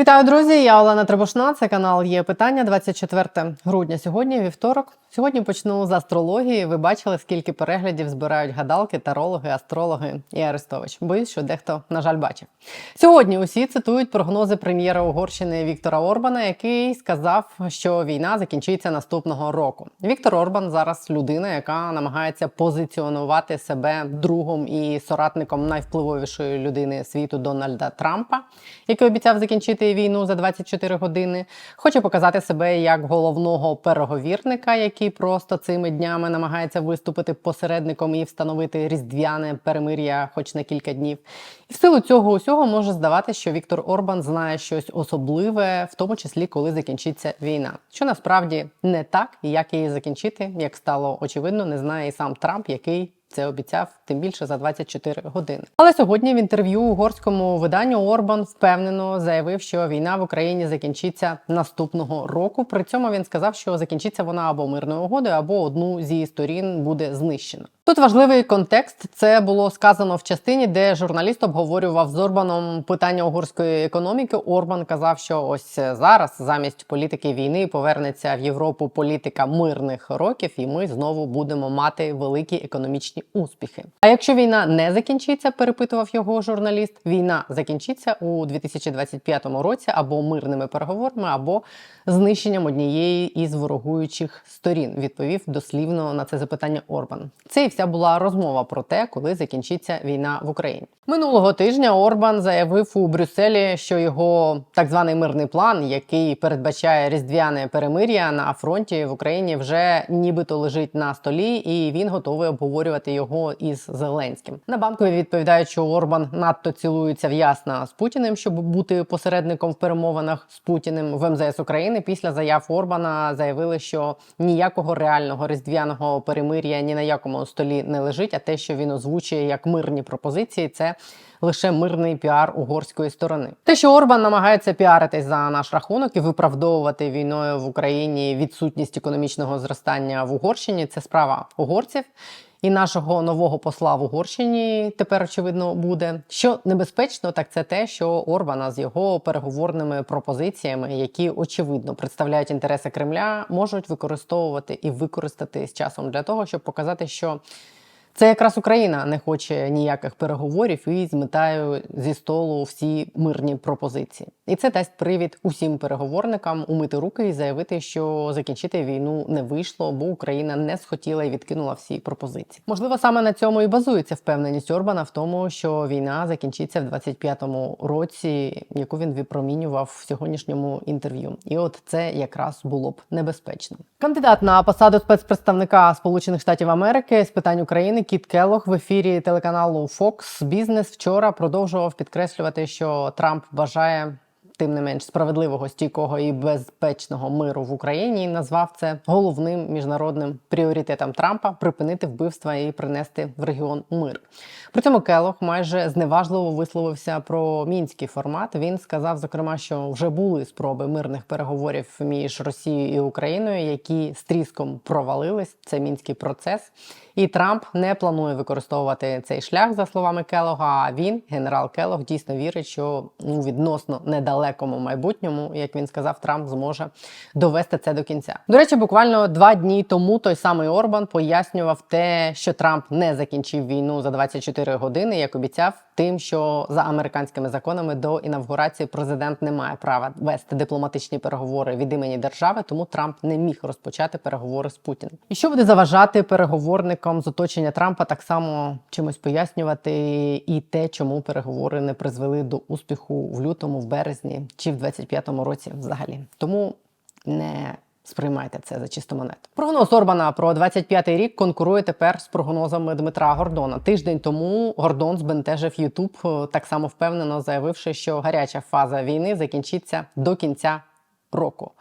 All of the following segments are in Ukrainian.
Вітаю, друзі! Я Олена Требушна. Це канал є питання 24 грудня. Сьогодні вівторок. Сьогодні почну з астрології. Ви бачили, скільки переглядів збирають гадалки, тарологи, астрологи і Арестович. Боюсь, що дехто, на жаль, бачив. Сьогодні усі цитують прогнози прем'єра Угорщини Віктора Орбана, який сказав, що війна закінчиться наступного року. Віктор Орбан зараз людина, яка намагається позиціонувати себе другом і соратником найвпливовішої людини світу Дональда Трампа, який обіцяв закінчити війну за 24 години. Хоче показати себе як головного переговірника, який просто цими днями намагається виступити посередником і встановити різдвяне перемир'я, хоч на кілька днів. І в силу цього усього може здавати, що Віктор Орбан знає щось особливе, в тому числі коли закінчиться війна. Що насправді не так, і як її закінчити, як стало очевидно, не знає і сам Трамп, який. Це обіцяв тим більше за 24 години. Але сьогодні в інтерв'ю угорському виданню Орбан впевнено заявив, що війна в Україні закінчиться наступного року. При цьому він сказав, що закінчиться вона або мирною угодою, або одну зі сторін буде знищено. Тут важливий контекст. Це було сказано в частині, де журналіст обговорював з Орбаном питання угорської економіки. Орбан казав, що ось зараз замість політики війни повернеться в Європу політика мирних років, і ми знову будемо мати великі економічні успіхи. А якщо війна не закінчиться, перепитував його журналіст. Війна закінчиться у 2025 році або мирними переговорами, або знищенням однієї із ворогуючих сторін. Відповів дослівно на це запитання Орбан. Це і вся була розмова про те, коли закінчиться війна в Україні. Минулого тижня Орбан заявив у Брюсселі, що його так званий мирний план, який передбачає різдвяне перемир'я на фронті в Україні, вже нібито лежить на столі, і він готовий обговорювати його із Зеленським. На банкові відповідають, що Орбан надто цілується в ясна з Путіним, щоб бути посередником в перемовинах з Путіним в МЗС України. Після заяв Орбана заявили, що ніякого реального різдвяного перемир'я ні на якому столі не лежить. А те, що він озвучує як мирні пропозиції, це лише мирний піар угорської сторони. Те, що Орбан намагається піаритись за наш рахунок і виправдовувати війною в Україні відсутність економічного зростання в Угорщині, це справа угорців. І нашого нового посла в Угорщині тепер очевидно буде. Що небезпечно, так це те, що Орбана з його переговорними пропозиціями, які очевидно представляють інтереси Кремля, можуть використовувати і використати з часом для того, щоб показати, що це якраз Україна не хоче ніяких переговорів і зметає зі столу всі мирні пропозиції. І це дасть привід усім переговорникам умити руки і заявити, що закінчити війну не вийшло, бо Україна не схотіла і відкинула всі пропозиції. Можливо, саме на цьому і базується впевненість Орбана в тому, що війна закінчиться в 25-му році, яку він випромінював в сьогоднішньому інтерв'ю. І от це якраз було б небезпечно. Кандидат на посаду спецпредставника Сполучених Штатів Америки з питань України Кіт Келлог в ефірі телеканалу Fox Business вчора продовжував підкреслювати, що Трамп бажає. Тим не менш справедливого, стійкого і безпечного миру в Україні і назвав це головним міжнародним пріоритетом Трампа припинити вбивства і принести в регіон мир. При цьому Келох майже зневажливо висловився про мінський формат. Він сказав, зокрема, що вже були спроби мирних переговорів між Росією і Україною, які з тріском провалились. Це мінський процес. І Трамп не планує використовувати цей шлях, за словами Келога. А він, генерал Келог, дійсно вірить, що у відносно недалекому майбутньому, як він сказав, Трамп зможе довести це до кінця. До речі, буквально два дні тому той самий Орбан пояснював те, що Трамп не закінчив війну за 24 години, як обіцяв, тим, що за американськими законами до інавгурації президент не має права вести дипломатичні переговори від імені держави, тому Трамп не міг розпочати переговори з Путіним. І що буде заважати переговорникам з оточення Трампа так само чимось пояснювати і те, чому переговори не призвели до успіху в лютому, в березні чи в 25-му році взагалі. Тому не Сприймайте це за чисту монету. Прогноз Орбана про 25-й рік конкурує тепер з прогнозами Дмитра Гордона. Тиждень тому Гордон збентежив Ютуб, так само впевнено заявивши, що гаряча фаза війни закінчиться до кінця року.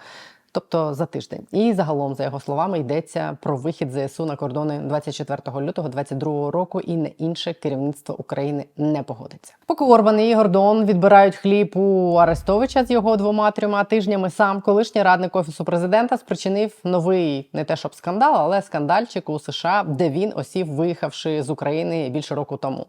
Тобто за тиждень, і загалом, за його словами, йдеться про вихід ЗСУ на кордони 24 лютого 2022 року, і не інше керівництво України не погодиться. Поки Орбан і Гордон відбирають хліб у Арестовича з його двома трьома тижнями. Сам колишній радник офісу президента спричинив новий не те, щоб скандал, але скандальчик у США, де він осів, виїхавши з України більше року тому.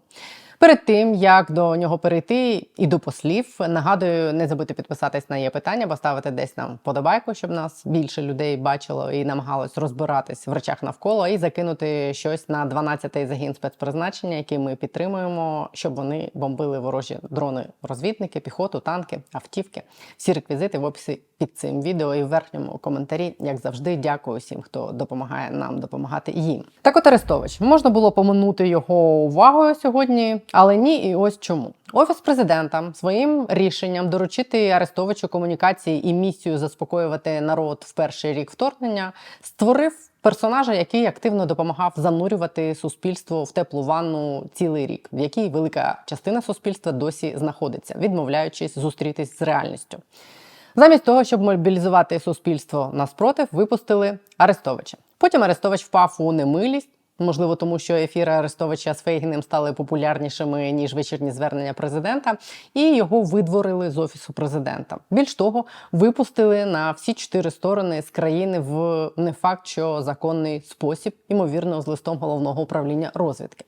Перед тим як до нього перейти і до послів, нагадую, не забудьте підписатись на є питання, поставити десь нам подобайку, щоб нас більше людей бачило і намагалось розбиратись в речах навколо, і закинути щось на 12-й загін спецпризначення, який ми підтримуємо, щоб вони бомбили ворожі дрони, розвідники, піхоту, танки, автівки. Всі реквізити в описі під цим відео і в верхньому коментарі, як завжди, дякую всім, хто допомагає нам допомагати їм. Так от Арестович можна було поминути його увагою сьогодні, але ні, і ось чому. Офіс президента своїм рішенням доручити Арестовичу комунікації і місію заспокоювати народ в перший рік вторгнення створив персонажа, який активно допомагав занурювати суспільство в теплу ванну цілий рік, в якій велика частина суспільства досі знаходиться, відмовляючись зустрітись з реальністю. Замість того, щоб мобілізувати суспільство наспротив, випустили Арестовича. Потім Арестович впав у немилість. Можливо, тому що ефіри Арестовича з Фейгіним стали популярнішими ніж вечірні звернення президента, і його видворили з офісу президента. Більш того, випустили на всі чотири сторони з країни в не факт, що законний спосіб, ймовірно, з листом головного управління розвідки.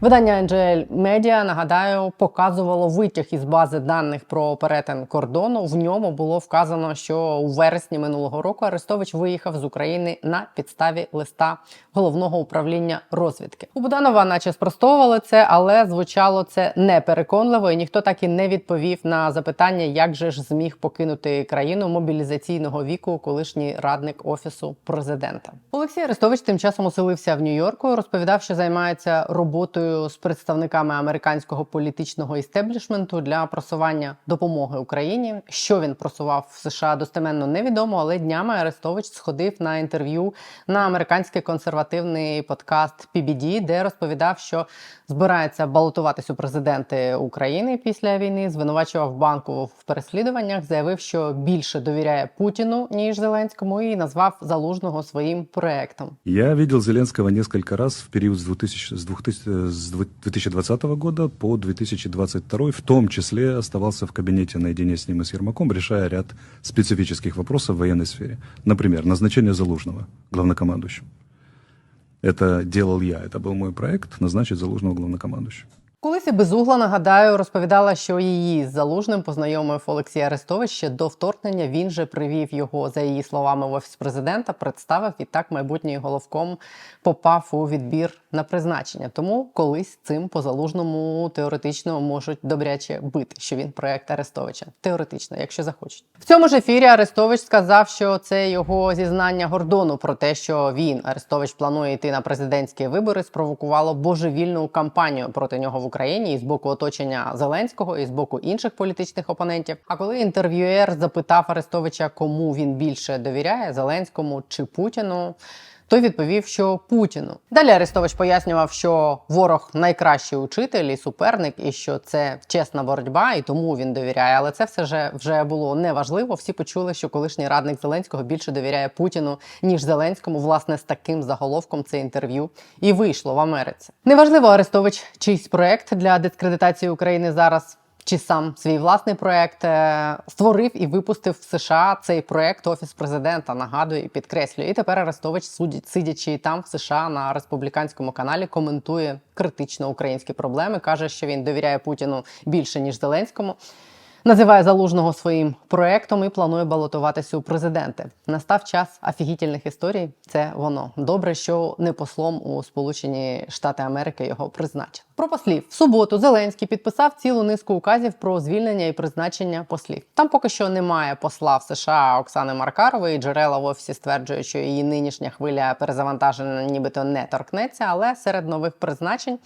Видання NGL Media, нагадаю, показувало витяг із бази даних про перетин кордону. В ньому було вказано, що у вересні минулого року Арестович виїхав з України на підставі листа головного управління розвідки. У Буданова, наче спростовували це, але звучало це непереконливо, і ніхто так і не відповів на запитання, як же ж зміг покинути країну мобілізаційного віку, колишній радник офісу президента. Олексій Арестович тим часом оселився в Нью-Йорку. Розповідав, що займається роботою з представниками американського політичного істеблішменту для просування допомоги Україні. Що він просував в США достеменно невідомо, але днями Арестович сходив на інтерв'ю на американський консервативний подкаст PBD, де розповідав, що збирається балотуватись у президенти України після війни. Звинувачував банку в переслідуваннях, заявив, що більше довіряє Путіну ніж Зеленському, і назвав залужного своїм проектом. Я видел Зеленского несколько раз в период с, 2000, с, 2000, с 2020 года по 2022, в том числе оставался в кабинете наедине с ним и с Ермаком, решая ряд специфических вопросов в военной сфере. Например, назначение Залужного главнокомандующим. Это делал я, это был мой проект, назначить Залужного главнокомандующим. Колись і безугла, нагадаю, розповідала, що її з залужним познайомив Олексій Арестович ще до вторгнення. Він же привів його, за її словами, в офіс президента, представив і так майбутній головком попав у відбір на призначення. Тому колись цим по залужному теоретично можуть добряче бити, що він проект Арестовича. Теоретично, якщо захочуть. В цьому ж ефірі Арестович сказав, що це його зізнання Гордону про те, що він Арестович планує йти на президентські вибори, спровокувало божевільну кампанію проти нього в Україні і з боку оточення Зеленського, і з боку інших політичних опонентів. А коли інтерв'юер запитав Арестовича, кому він більше довіряє Зеленському чи Путіну. Той відповів, що Путіну. Далі Арестович пояснював, що ворог найкращий учитель і суперник, і що це чесна боротьба, і тому він довіряє. Але це все вже, вже було неважливо. Всі почули, що колишній радник Зеленського більше довіряє Путіну ніж Зеленському. Власне, з таким заголовком це інтерв'ю і вийшло в Америці. Неважливо, Арестович чийсь проект для дискредитації України зараз чи сам свій власний проект е, створив і випустив в США цей проект Офіс президента. Нагадую і підкреслюю. І тепер Арестович, судять, сидячи там в США на республіканському каналі, коментує критично українські проблеми. каже, що він довіряє Путіну більше ніж Зеленському. Називає залужного своїм проектом і планує балотуватися у президенти. Настав час офігітельних історій. Це воно добре, що не послом у Сполучені Штати Америки його призначили. Про послів в суботу Зеленський підписав цілу низку указів про звільнення і призначення послів. Там поки що немає посла в США Оксани Маркарової. Джерела в офісі стверджують, що її нинішня хвиля перезавантаження нібито не торкнеться, але серед нових призначень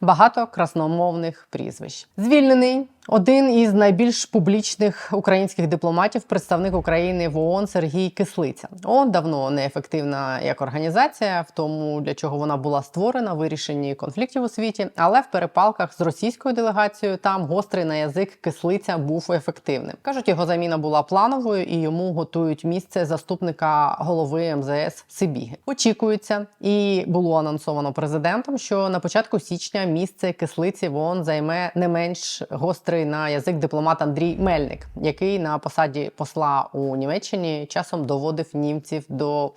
багато красномовних прізвищ. Звільнений один із найбільш публічних українських дипломатів, представник України в ООН Сергій Кислиця. ООН давно неефективна як організація, в тому для чого вона була створена, вирішенні конфліктів у світі. Але в перепалках з російською делегацією там гострий на язик кислиця був ефективним. кажуть, його заміна була плановою і йому готують місце заступника голови МЗС Сибіги. Очікується, і було анонсовано президентом, що на початку січня місце кислиці вон займе не менш гострий на язик дипломат Андрій Мельник, який на посаді посла у Німеччині часом доводив німців до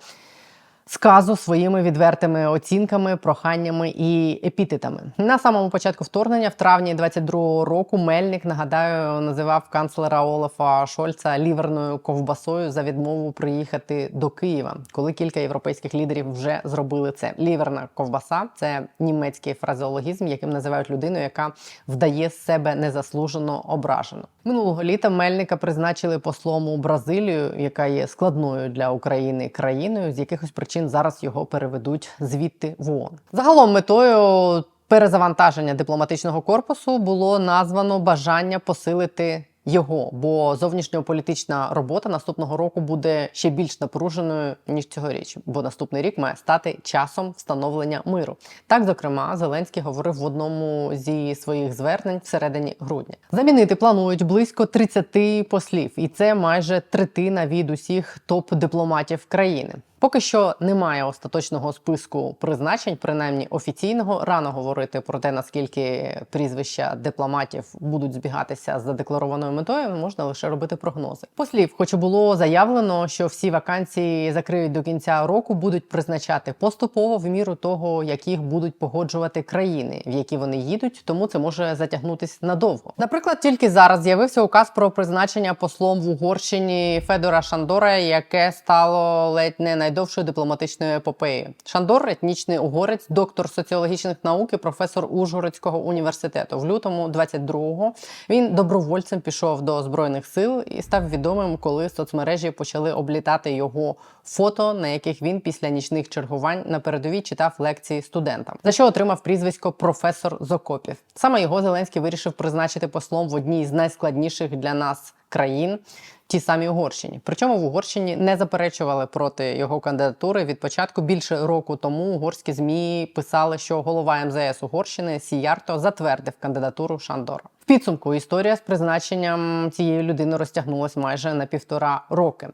сказу своїми відвертими оцінками, проханнями і епітетами. На самому початку вторгнення, в травні 22-го року, Мельник нагадаю, називав канцлера Олафа Шольца ліверною ковбасою за відмову приїхати до Києва, коли кілька європейських лідерів вже зробили це. Ліверна ковбаса це німецький фразеологізм, яким називають людину, яка вдає себе незаслужено ображено. Минулого літа Мельника призначили послом у Бразилію, яка є складною для України країною. З якихось причин зараз його переведуть звідти в ООН. Загалом метою перезавантаження дипломатичного корпусу було названо бажання посилити. Його, бо зовнішньополітична робота наступного року буде ще більш напруженою ніж цьогоріч, бо наступний рік має стати часом встановлення миру. Так, зокрема, Зеленський говорив в одному зі своїх звернень всередині грудня. Замінити планують близько 30 послів, і це майже третина від усіх топ-дипломатів країни. Поки що немає остаточного списку призначень, принаймні офіційного. Рано говорити про те, наскільки прізвища дипломатів будуть збігатися з задекларованою метою, можна лише робити прогнози. Послів, хоч було заявлено, що всі вакансії закриють до кінця року, будуть призначати поступово в міру того, як їх будуть погоджувати країни, в які вони їдуть, тому це може затягнутись надовго. Наприклад, тільки зараз з'явився указ про призначення послом в Угорщині Федора Шандора, яке стало ледь не найдовшою дипломатичною епопеєю. Шандор етнічний угорець, доктор соціологічних наук і професор Ужгородського університету. В лютому 22-го він добровольцем пішов до збройних сил і став відомим, коли соцмережі почали облітати його фото, на яких він після нічних чергувань на передовій читав лекції студентам, за що отримав прізвисько професор з окопів. Саме його Зеленський вирішив призначити послом в одній з найскладніших для нас країн. Ті самі Угорщині. Причому в Угорщині не заперечували проти його кандидатури. Від початку більше року тому угорські змі писали, що голова МЗС Угорщини Сіярто затвердив кандидатуру Шандора. В підсумку історія з призначенням цієї людини розтягнулась майже на півтора роки.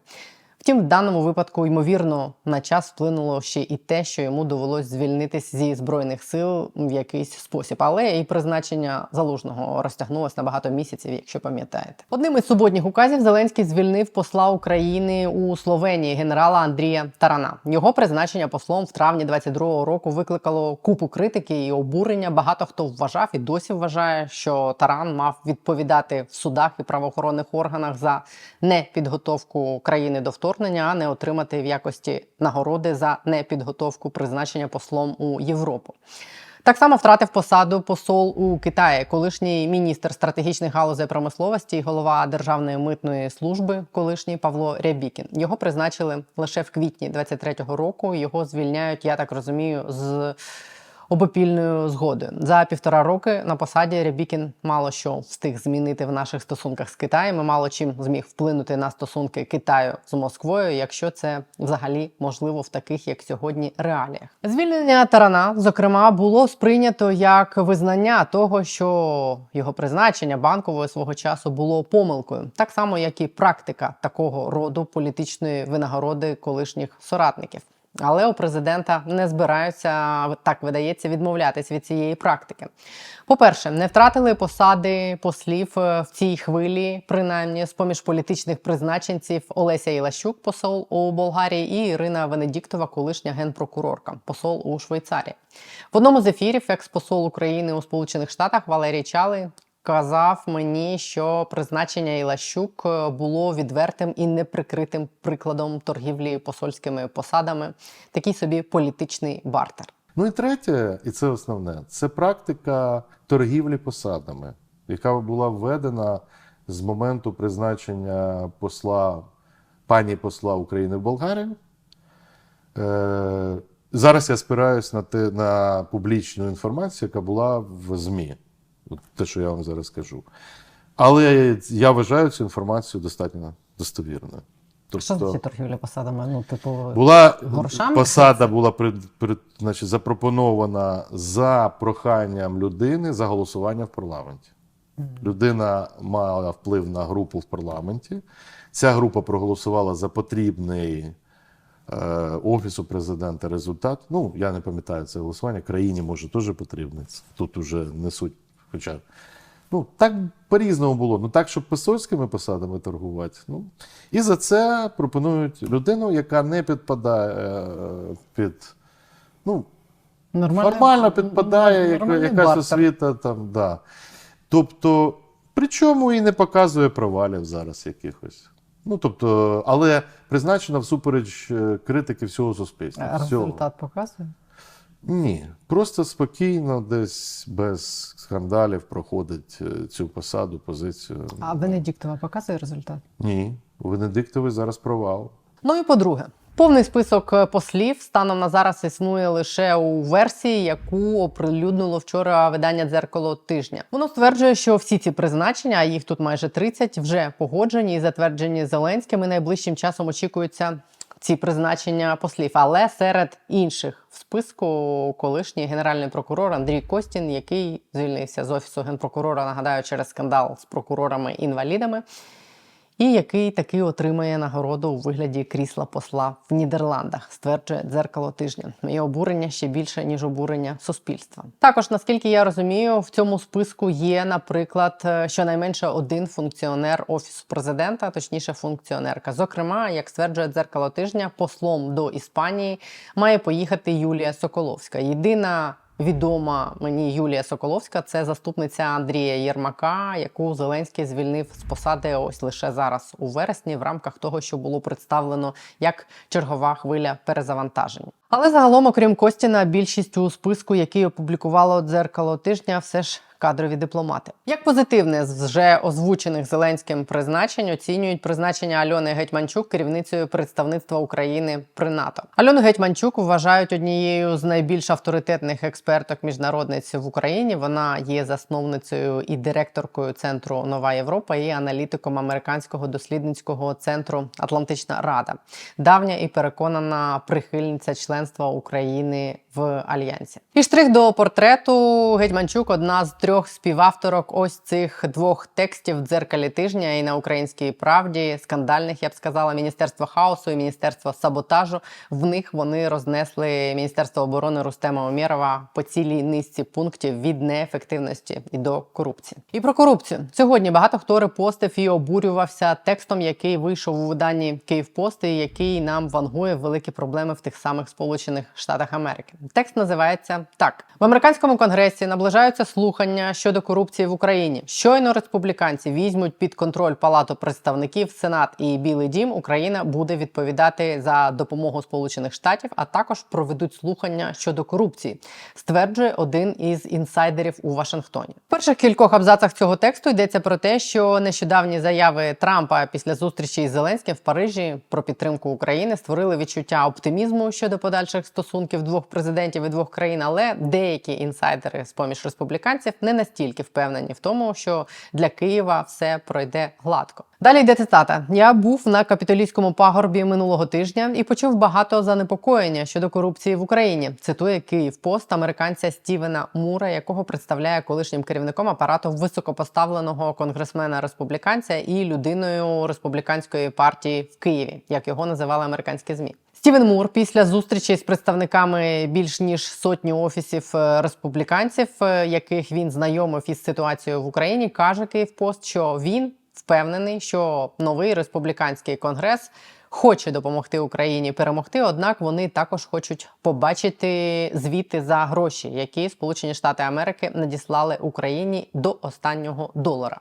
Втім, в даному випадку, ймовірно, на час вплинуло ще і те, що йому довелось звільнитись зі збройних сил в якийсь спосіб. Але і призначення залужного розтягнулось на багато місяців, якщо пам'ятаєте. Одним із суботніх указів Зеленський звільнив посла України у Словенії генерала Андрія Тарана. Його призначення послом в травні 22-го року викликало купу критики і обурення. Багато хто вважав і досі вважає, що Таран мав відповідати в судах і правоохоронних органах за непідготовку країни до вторгнення, а не отримати в якості нагороди за непідготовку призначення послом у Європу. Так само втратив посаду посол у Китаї, колишній міністр стратегічних галузей промисловості голова Державної митної служби, колишній Павло Рябікін. Його призначили лише в квітні 23-го року. Його звільняють, я так розумію, з обопільною згодою. За півтора роки на посаді Рябікін мало що встиг змінити в наших стосунках з Китаєм. і Мало чим зміг вплинути на стосунки Китаю з Москвою, якщо це взагалі можливо в таких, як сьогодні, реаліях. Звільнення Тарана, зокрема, було сприйнято як визнання того, що його призначення банковою свого часу було помилкою, так само як і практика такого роду політичної винагороди колишніх соратників. Але у президента не збираються так видається відмовлятись від цієї практики. По-перше, не втратили посади послів е, в цій хвилі, принаймні з поміж політичних призначенців Олеся Ілащук, посол у Болгарії, і Ірина Венедіктова, колишня генпрокурорка, посол у Швейцарії. В одному з ефірів екс-посол України у Сполучених Штатах Валерій Чали казав мені, що призначення Ілащук е, було відвертим і неприкритим прикладом торгівлі посольськими посадами, такий собі політичний бартер. Ну і третє, і це основне, це практика торгівлі посадами, яка була введена з моменту призначення посла, пані посла України в Болгарію. Е, зараз я спираюсь на, те, на публічну інформацію, яка була в ЗМІ. От те, що я вам зараз скажу. Але я вважаю цю інформацію достатньо достовірною. Що значить торгівля посадами? Ну, типу, Була Грошами? посада була при, при, значить, запропонована за проханням людини за голосування в парламенті. Людина мала вплив на групу в парламенті. Ця група проголосувала за потрібний е, офісу президента результат. Ну, я не пам'ятаю це голосування. Країні може теж потрібне. Тут уже не суть. Хоча Ну, так по-різному було. Ну так, щоб писольськими посадами торгувати. Ну, і за це пропонують людину, яка не підпадає е, під. Ну, Нормально, формально підпадає нормальний якась бартер. освіта там, да. Тобто, причому і не показує провалів зараз якихось. Ну, тобто, але призначена всупереч е, критики всього суспільства. А Всього. результат показує. Ні, просто спокійно, десь без скандалів проходить е, цю посаду, позицію. А Венедіктова показує результат? Ні, у Венедиктові зараз провал. Ну і по-друге, повний список е, послів станом на зараз існує лише у версії, яку оприлюднило вчора видання дзеркало тижня. Воно стверджує, що всі ці призначення, а їх тут майже 30, вже погоджені і затверджені Зеленським. І найближчим часом очікуються. Ці призначення послів, але серед інших в списку колишній генеральний прокурор Андрій Костін, який звільнився з офісу генпрокурора, нагадаю, через скандал з прокурорами-інвалідами і який таки отримає нагороду у вигляді крісла посла в Нідерландах, стверджує дзеркало тижня. І обурення ще більше ніж обурення суспільства. Також, наскільки я розумію, в цьому списку є, наприклад, е, щонайменше один функціонер офісу президента, точніше, функціонерка. Зокрема, як стверджує дзеркало тижня, послом до Іспанії має поїхати Юлія Соколовська. Єдина Відома мені Юлія Соколовська, це заступниця Андрія Єрмака, яку Зеленський звільнив з посади ось лише зараз у вересні, в рамках того, що було представлено як чергова хвиля перезавантаження. Але загалом, окрім Костіна, більшість у списку, який опублікувало дзеркало тижня, все ж кадрові дипломати. Як позитивне з вже озвучених Зеленським призначень оцінюють призначення Альони Гетьманчук керівницею представництва України при НАТО. Альону Гетьманчук вважають однією з найбільш авторитетних експерток міжнародниць в Україні. Вона є засновницею і директоркою центру Нова Європа і аналітиком американського дослідницького центру Атлантична Рада, давня і переконана прихильниця членства України в альянсі. І штрих до портрету Гетьманчук одна з трьох співавторок ось цих двох текстів дзеркалі тижня і на українській правді скандальних, я б сказала, міністерство хаосу і міністерство саботажу. В них вони рознесли міністерство оборони Рустема Омєрова по цілій низці пунктів від неефективності і до корупції. І про корупцію сьогодні багато хто репостив і обурювався текстом, який вийшов у виданні Київпост, і який нам вангує великі проблеми в тих самих Сполучених Штатах Америки. Текст називається так: в американському конгресі наближаються слухання щодо корупції в Україні. Щойно республіканці візьмуть під контроль Палату представників, Сенат і Білий Дім. Україна буде відповідати за допомогу Сполучених Штатів, а також проведуть слухання щодо корупції, стверджує один із інсайдерів у Вашингтоні. В перших кількох абзацах цього тексту йдеться про те, що нещодавні заяви Трампа після зустрічі із Зеленським в Парижі про підтримку України створили відчуття оптимізму щодо подальших стосунків двох президентів і двох країн. Але деякі інсайдери з поміж республіканців не настільки впевнені в тому, що для Києва все пройде гладко. Далі йде цитата: Я був на капітолійському пагорбі минулого тижня і почув багато занепокоєння щодо корупції в Україні. Цитує Київпост американця Стівена Мура, якого представляє колишнім керівником апарату високопоставленого конгресмена республіканця і людиною республіканської партії в Києві, як його називали американські змі. Стівен Мур після зустрічі з представниками більш ніж сотні офісів е, республіканців, е, яких він знайомив із ситуацією в Україні, каже Київпост, що він впевнений, що новий республіканський конгрес хоче допомогти Україні перемогти. Однак вони також хочуть побачити звіти за гроші, які Сполучені Штати Америки надіслали Україні до останнього долара.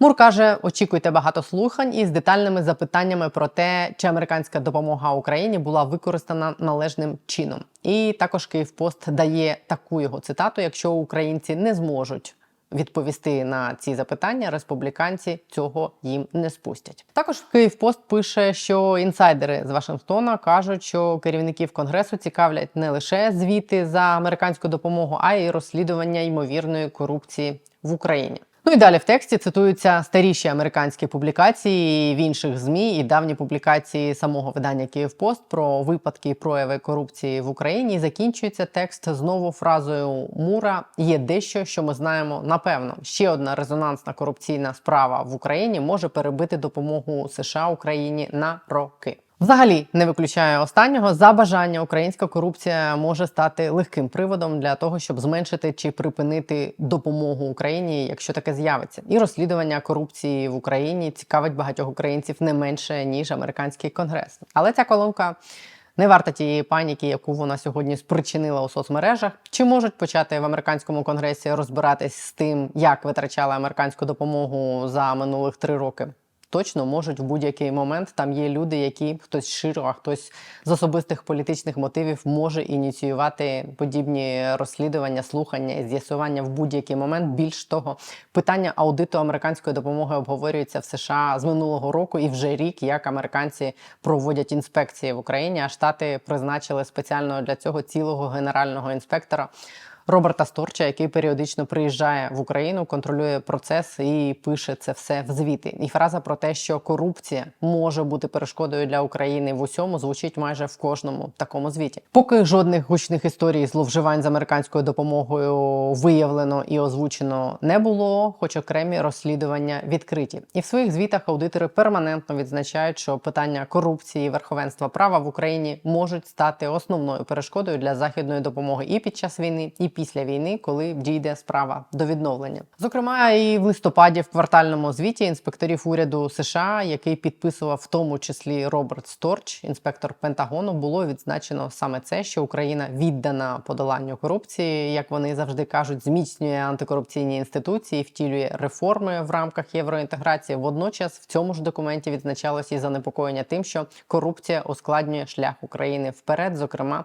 Мур каже: очікуйте багато слухань із детальними запитаннями про те, чи американська допомога Україні була використана належним чином. І також Київпост дає таку його цитату: якщо українці не зможуть. Відповісти на ці запитання республіканці цього їм не спустять. Також Київпост пише, що інсайдери з Вашингтона кажуть, що керівників конгресу цікавлять не лише звіти за американську допомогу, а й розслідування ймовірної корупції в Україні. Ну і далі в тексті цитуються старіші американські публікації в інших змі і давні публікації самого видання Київпост про випадки і прояви корупції в Україні. І закінчується текст знову фразою Мура: є дещо, що ми знаємо напевно. Ще одна резонансна корупційна справа в Україні може перебити допомогу США Україні на роки. Взагалі не виключає останнього за бажання українська корупція може стати легким приводом для того, щоб зменшити чи припинити допомогу Україні, якщо таке з'явиться. І розслідування корупції в Україні цікавить багатьох українців не менше ніж американський конгрес. Але ця колонка. Не варта тієї паніки, яку вона сьогодні спричинила у соцмережах. Чи можуть почати в американському конгресі розбиратись з тим, як витрачали американську допомогу за минулих три роки? Точно можуть в будь-який момент. Там є люди, які хтось щиро, а хтось з особистих політичних мотивів може ініціювати подібні розслідування, слухання і з'ясування в будь-який момент. Більш того, питання аудиту американської допомоги обговорюється в США з минулого року і вже рік, як американці проводять інспекції в Україні. А штати призначили спеціально для цього цілого генерального інспектора. Роберта Сторча, який періодично приїжджає в Україну, контролює процес і пише це все в звіти. І фраза про те, що корупція може бути перешкодою для України в усьому, звучить майже в кожному такому звіті. Поки жодних гучних історій зловживань з американською допомогою виявлено і озвучено не було, хоч окремі розслідування відкриті. І в своїх звітах аудитори перманентно відзначають, що питання корупції і верховенства права в Україні можуть стати основною перешкодою для західної допомоги і під час війни, і після війни, коли дійде справа до відновлення. Зокрема, і в листопаді в квартальному звіті інспекторів уряду США, який підписував в тому числі Роберт Сторч, інспектор Пентагону, було відзначено саме це, що Україна віддана подоланню корупції, як вони завжди кажуть, зміцнює антикорупційні інституції, втілює реформи в рамках євроінтеграції. Водночас в цьому ж документі відзначалося і занепокоєння тим, що корупція ускладнює шлях України вперед, зокрема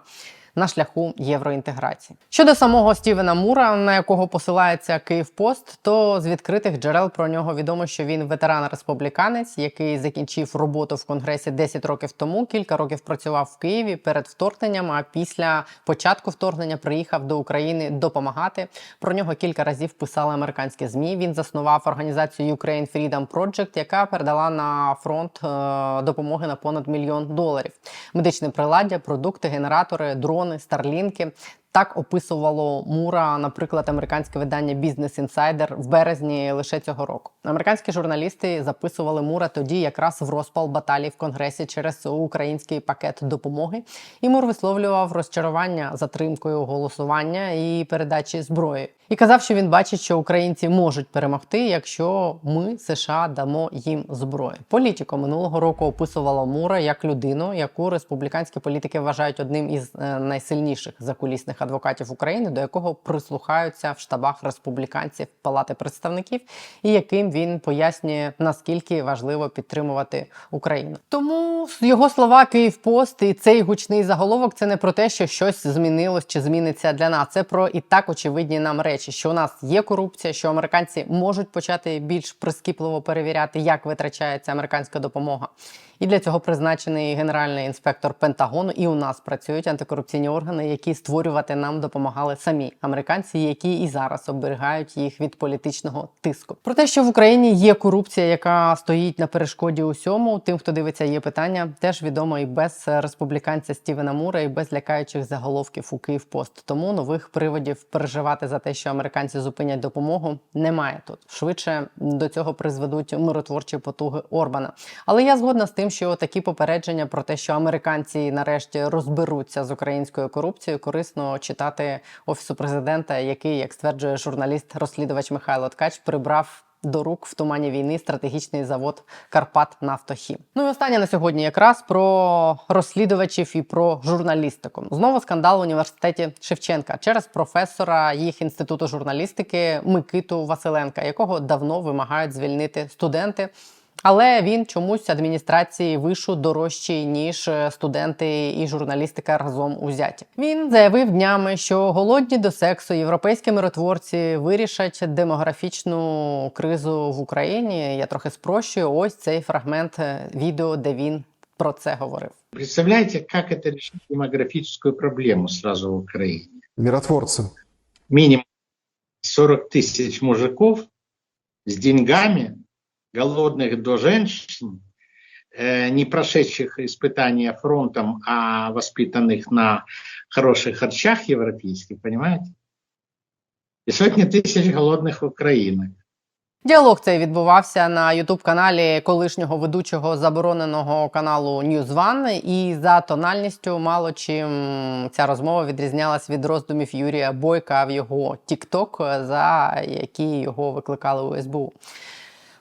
на шляху євроінтеграції. Щодо самого Стівена Мура, на якого посилається Київпост, то з відкритих джерел про нього відомо, що він ветеран-республіканець, який закінчив роботу в конгресі 10 років тому. Кілька років працював в Києві перед вторгненням. А після початку вторгнення приїхав до України допомагати. Про нього кілька разів писали американські змі. Він заснував організацію Ukraine Freedom Project, яка передала на фронт е, допомоги на понад мільйон доларів. Медичне приладдя, продукти, генератори, дрони, старлінки. Так описувало Мура, наприклад, американське видання Business Insider в березні лише цього року. Американські журналісти записували Мура тоді, якраз в розпал баталій в конгресі через український пакет допомоги. І Мур висловлював розчарування затримкою голосування і передачі зброї. І казав, що він бачить, що українці можуть перемогти, якщо ми США дамо їм зброю. Політіко минулого року описувало Мура як людину, яку республіканські політики вважають одним із е, найсильніших закулісних адвокатів України, до якого прислухаються в штабах республіканців Палати представників, і яким він пояснює наскільки важливо підтримувати Україну. Тому його слова Київпост і цей гучний заголовок це не про те, що щось змінилось чи зміниться для нас. Це про і так очевидні нам речі, що у нас є корупція, що американці можуть почати більш прискіпливо перевіряти, як витрачається американська допомога. І для цього призначений генеральний інспектор Пентагону. І у нас працюють антикорупційні органи, які створювати нам допомагали самі американці, які і зараз оберігають їх від політичного тиску. Про те, що в Україні є корупція, яка стоїть на перешкоді усьому, тим, хто дивиться, є питання, теж відомо і без республіканця Стівена Мура, і без лякаючих заголовків у Київпост. Тому нових приводів переживати за те, що американці зупинять допомогу, немає тут. Швидше до цього призведуть миротворчі потуги Орбана. Але я згодна з тим, що такі попередження про те, що американці нарешті розберуться з українською корупцією, корисно читати офісу президента, який, як стверджує журналіст-розслідувач Михайло Ткач, прибрав. До рук в тумані війни стратегічний завод Карпат Нафтохім. Ну і останнє на сьогодні якраз про розслідувачів і про журналістику. Знову скандал в університеті Шевченка через професора їх інституту журналістики Микиту Василенка, якого давно вимагають звільнити студенти. Але він чомусь адміністрації вишу дорожчий ніж студенти і журналістика разом узяті. Він заявив днями, що голодні до сексу європейські миротворці вирішать демографічну кризу в Україні. Я трохи спрощую. Ось цей фрагмент е, відео, де він про це говорив. Представляете, как это решить демографическую проблему сразу в Украине? Миротворцы. Минимум 40 тысяч мужиков с деньгами, голодных до женщин, э, не прошедших испытания фронтом, а воспитанных на хороших харчах европейских, понимаете? И сотни тысяч голодных украинок. Діалог цей відбувався на ютуб-каналі колишнього ведучого забороненого каналу News One, і за тональністю мало чим ця розмова відрізнялась від роздумів Юрія Бойка в його TikTok, за які його викликали у СБУ.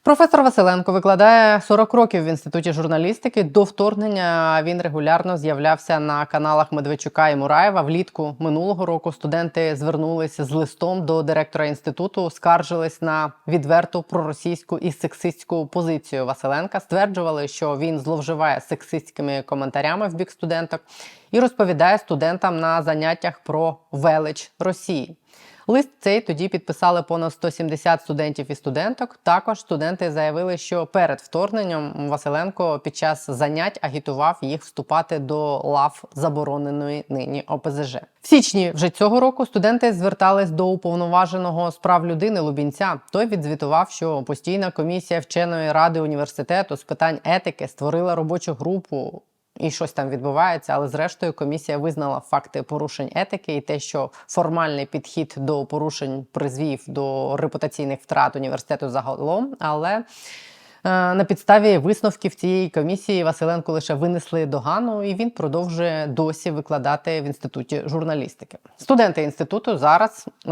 Професор Василенко викладає 40 років в інституті журналістики. До вторгнення він регулярно з'являвся на каналах Медведчука і Мураєва. Влітку минулого року студенти звернулися з листом до директора інституту, скаржились на відверту проросійську і сексистську позицію Василенка. Стверджували, що він зловживає сексистськими коментарями в бік студенток і розповідає студентам на заняттях про велич Росії. Лист цей тоді підписали понад 170 студентів і студенток. Також студенти заявили, що перед вторгненням Василенко під час занять агітував їх вступати до лав забороненої нині ОПЗЖ. В січні вже цього року студенти звертались до уповноваженого з прав людини Лубінця. Той відзвітував, що постійна комісія вченої ради університету з питань етики створила робочу групу і щось там відбувається, але зрештою комісія визнала факти порушень етики і те, що формальний підхід до порушень призвів до репутаційних втрат університету загалом. Але на підставі висновків цієї комісії Василенко лише винесли догану, і він продовжує досі викладати в інституті журналістики. Студенти інституту зараз е,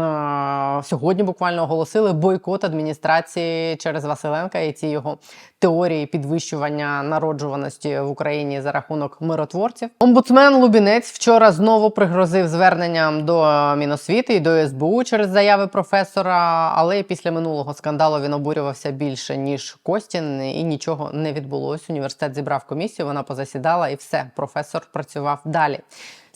сьогодні буквально оголосили бойкот адміністрації через Василенка і ці його теорії підвищування народжуваності в Україні за рахунок миротворців. Омбудсмен Лубінець вчора знову пригрозив зверненням до Міносвіти і до СБУ через заяви професора. Але після минулого скандалу він обурювався більше ніж Костін, і нічого не відбулось. Університет зібрав комісію, вона позасідала, і все. Професор працював далі.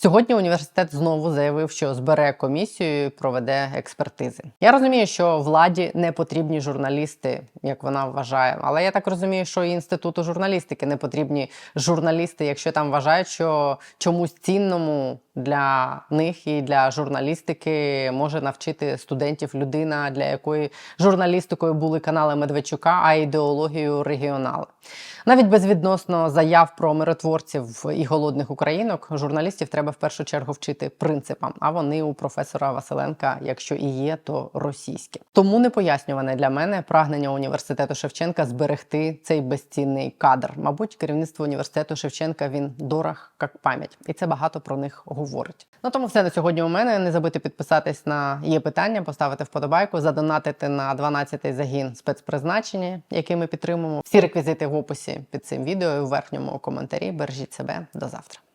Сьогодні університет знову заявив, що збере комісію і проведе експертизи. Я розумію, що владі не потрібні журналісти, як вона вважає. Але я так розумію, що і інституту журналістики не потрібні журналісти, якщо там вважають, що чомусь цінному для них і для журналістики може навчити студентів людина, для якої журналістикою були канали Медведчука, а ідеологією регіонали. Навіть безвідносно заяв про миротворців і голодних українок, журналістів треба в першу чергу вчити принципам. А вони у професора Василенка, якщо і є, то російські. Тому не пояснюване для мене прагнення університету Шевченка зберегти цей безцінний кадр. Мабуть, керівництво університету Шевченка він дорог як пам'ять, і це багато про них говорить. Ну тому все на сьогодні. У мене не забудьте підписатись на є питання, поставити вподобайку, задонатити на 12-й загін спецпризначення, який ми підтримуємо. Всі реквізити в описі під цим відео і у верхньому коментарі. Бережіть себе до завтра.